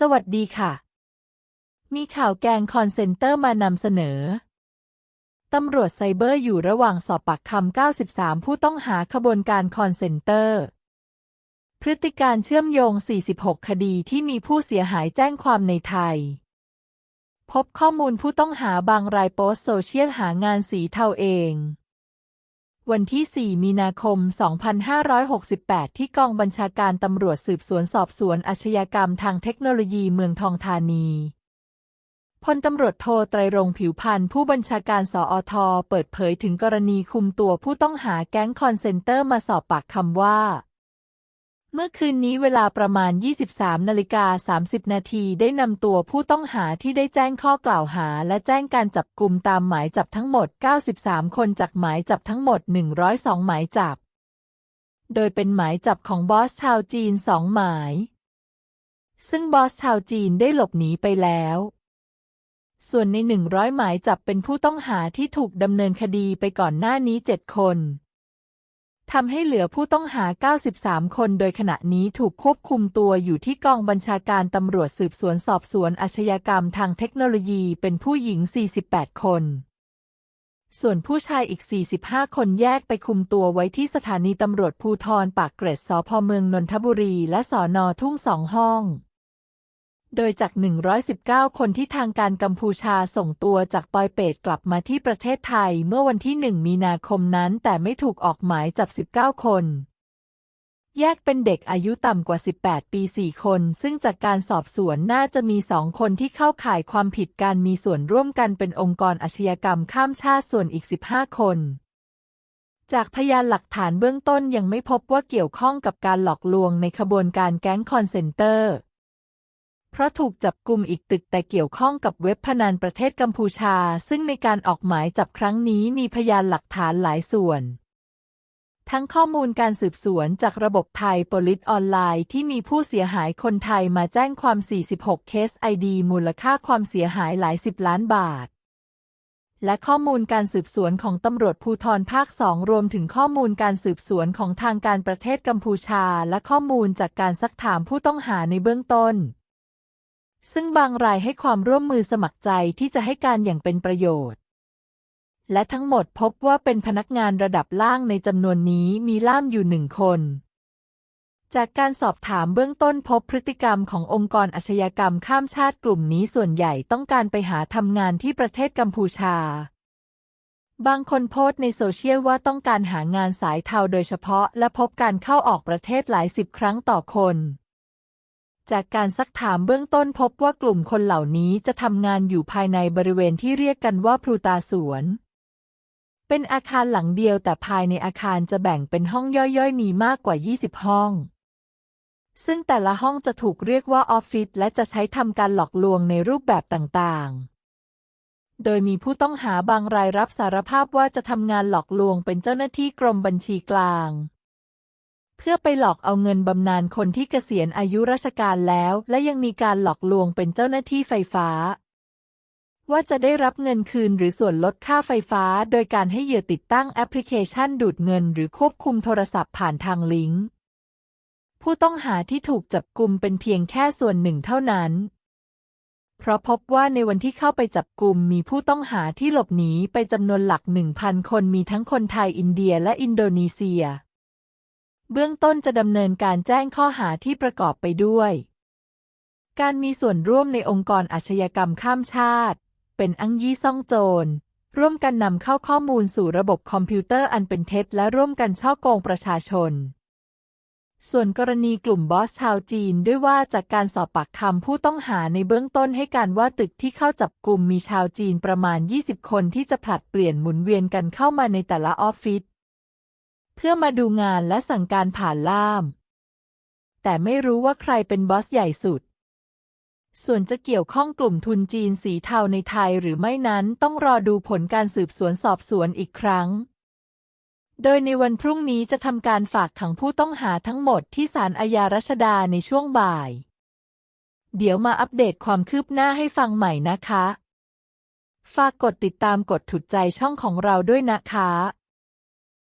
สวัสดีค่ะ มีข่าวแกงคอนเซนเตอร์มานำเสนอ ตำรวจไซเบอร์อยู่ระหว่างสอบปากคำ 93 ผู้ต้องหาขบวนการคอนเซนเตอร์ พฤติการเชื่อมโยง 46 คดีที่มีผู้เสียหายแจ้งความในไทย พบข้อมูลผู้ต้องหาบางรายโพสโซเชียลหางานสีเทาเอง วันที่ 4 มีนาคม 2568 ที่กองบัญชาการตำรวจสืบสวนสอบสวนอาชญากรรมทางเทคโนโลยีเมืองทองธานีพลตำรวจโทไตรรงผิวพันธ์ผู้บัญชาการสอทเปิดเผยถึงกรณีคุมตัวผู้ต้องหาแก๊งคอนเซนเตอร์มาสอบปากคำว่า เมื่อคืนนี้เวลาประมาณ 23นาฬิกา30 นาทีได้นำตัวผู้ต้องหาที่ได้แจ้งข้อกล่าวหา และแจ้งการจับกลุ่มตามหมายจับทั้งหมด 93 คนจากหมายจับทั้งหมด 102 หมายจับ โดยเป็นหมายจับของบอสชาวจีนสองหมาย ซึ่งบอสชาวจีนได้หลบหนีไปแล้ว ส่วนใน 100 หมายจับเป็นผู้ต้องหาที่ถูกดำเนินคดีไปก่อนหน้านี้ 7 คน ทำให้เหลือผู้ต้องหา 93 คน โดยขณะนี้ถูกควบคุมตัวอยู่ที่กองบัญชาการตำรวจสืบสวนสอบสวนอาชญากรรมทางเทคโนโลยีเป็นผู้หญิง 48 คน ส่วนผู้ชายอีก 45 คนแยกไปคุมตัวไว้ที่สถานีตำรวจภูทรปากเกร็ดสพเมืองนนทบุรี และสอนอทุ่งสองห้อง โดยจาก 119 คนที่ทางการกัมพูชาส่งตัวจากปอยเปตกลับมาที่ประเทศไทยเมื่อวันที่ 1 มีนาคมนั้น แต่ไม่ถูกออกหมายจับ 19 คน แยกเป็นเด็กอายุต่ำกว่า 18 ปี 4 คน ซึ่งจากการสอบสวนน่าจะมีสองคนที่เข้าข่ายความผิดการมีส่วนร่วมกันเป็นองค์กรอาชญากรรมข้ามชาติส่วนอีก 15 คนจากพยานหลักฐานเบื้องต้นยังไม่พบว่าเกี่ยวข้องกับการหลอกลวงในขบวนการแก๊งคอนเซนเตอร์ เพราะถูกจับกลุ่มอีกตึกแต่เกี่ยวข้องกับเว็บพนันประเทศกัมพูชา ซึ่งในการออกหมายจับครั้งนี้มีพยานหลักฐานหลายส่วน ทั้งข้อมูลการสืบสวนจากระบบไทยโปลิสออนไลน์ที่มีผู้เสียหายคนไทยมาแจ้งความ 46 เคสไอดีมูลค่าความเสียหายหลายสิบล้านบาทและข้อมูลการสืบสวนของตำรวจภูธรภาคสองรวมถึงข้อมูลการสืบสวนของทางการประเทศกัมพูชา และข้อมูลจากการซักถามผู้ต้องหาในเบื้องต้น ซึ่งบางรายให้ความร่วมมือสมัครใจที่จะให้การอย่างเป็นประโยชน์ และทั้งหมดพบว่าเป็นพนักงานระดับล่างในจำนวนนี้มีล่ามอยู่หนึ่งคน จากการสอบถามเบื้องต้นพบพฤติกรรมขององค์กรอาชญากรรมข้ามชาติกลุ่มนี้ส่วนใหญ่ต้องการไปหาทำงานที่ประเทศกัมพูชา บางคนโพสต์ในโซเชียลว่าต้องการหางานสายเทาโดยเฉพาะ และพบการเข้าออกประเทศหลายสิบครั้งต่อคน จากการซักถามเบื้องต้นพบว่ากลุ่มคนเหล่านี้จะทำงานอยู่ภายในบริเวณที่เรียกกันว่าพลูตาสวน เป็นอาคารหลังเดียวแต่ภายในอาคารจะแบ่งเป็นห้องย่อยๆ มีมากกว่า 20 ห้อง ซึ่งแต่ละห้องจะถูกเรียกว่าออฟฟิศและจะใช้ทำการหลอกลวงในรูปแบบต่างๆโดยมีผู้ต้องหาบางรายรับสารภาพว่าจะทำงานหลอกลวงเป็นเจ้าหน้าที่กรมบัญชีกลาง เพื่อไปหลอกเอาเงินบำนาญคนที่เกษียณอายุราชการแล้ว และยังมีการหลอกลวงเป็นเจ้าหน้าที่ไฟฟ้า ว่าจะได้รับเงินคืนหรือส่วนลดค่าไฟฟ้า โดยการให้เหยื่อติดตั้งแอปพลิเคชันดูดเงิน หรือควบคุมโทรศัพท์ผ่านทางลิงก์ ผู้ต้องหาที่ถูกจับกลุมเป็นเพียงแค่ส่วนหนึ่งเท่านั้นเพราะพบว่าในวันที่เข้าไปจับกลุ่มมีผู้ต้องหาที่หลบหนีไปจำนวนหลักหนึ่งพันคนมีทั้งคนไทยอินเดียและอินโดนีเซีย เบื้องต้นจะดำเนินการแจ้งข้อหาที่ประกอบไปด้วย การมีส่วนร่วมในองค์กรอาชญากรรมข้ามชาติ เป็นอังยี่ซ่องโจร ร่วมกันนำเข้าข้อมูลสู่ระบบคอมพิวเตอร์อันเป็นเท็จ และร่วมกันช่อโกงประชาชน ส่วนกรณีกลุ่มบอสชาวจีนด้วยว่าจากการสอบปากคำผู้ต้องหาในเบื้องต้นให้การว่าตึกที่เข้าจับกลุ่มมีชาวจีนประมาณ 20 คนที่จะผลัดเปลี่ยนหมุนเวียนกันเข้ามาในแต่ละออฟฟิศ เพื่อมาดูงานและสั่งการผ่านล่าม แต่ไม่รู้ว่าใครเป็นบอสใหญ่สุด ส่วนจะเกี่ยวข้องกลุ่มทุนจีนสีเทาในไทยหรือไม่นั้นต้องรอดูผลการสืบสวนสอบสวนอีกครั้ง โดยในวันพรุ่งนี้จะทำการฝากขังผู้ต้องหาทั้งหมดที่ศาลอาญารัชดาในช่วงบ่าย เดี๋ยวมาอัปเดตความคืบหน้าให้ฟังใหม่นะคะ ฝากกดติดตามกดถูกใจช่องของเราด้วยนะคะ